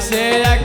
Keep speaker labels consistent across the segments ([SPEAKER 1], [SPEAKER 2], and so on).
[SPEAKER 1] será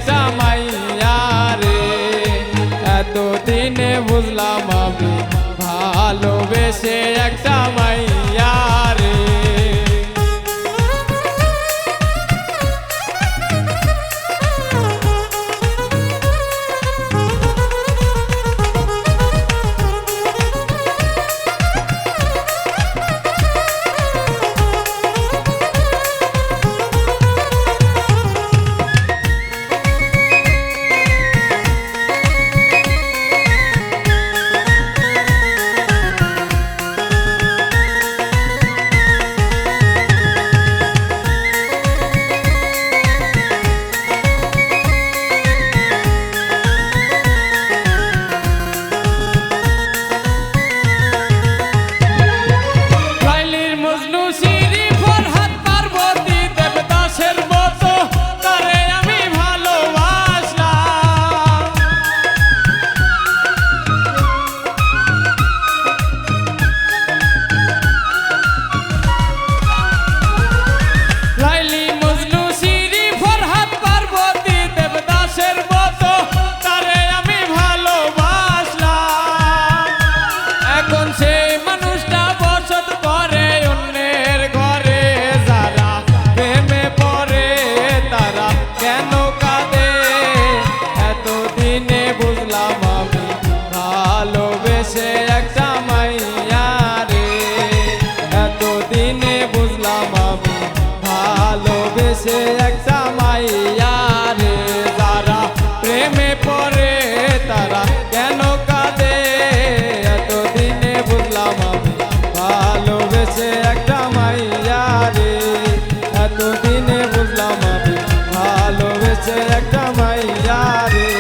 [SPEAKER 1] একটা মাইয়া রে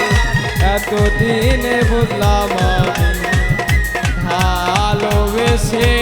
[SPEAKER 1] এতদিনে বুঝলাম ভালোবেসে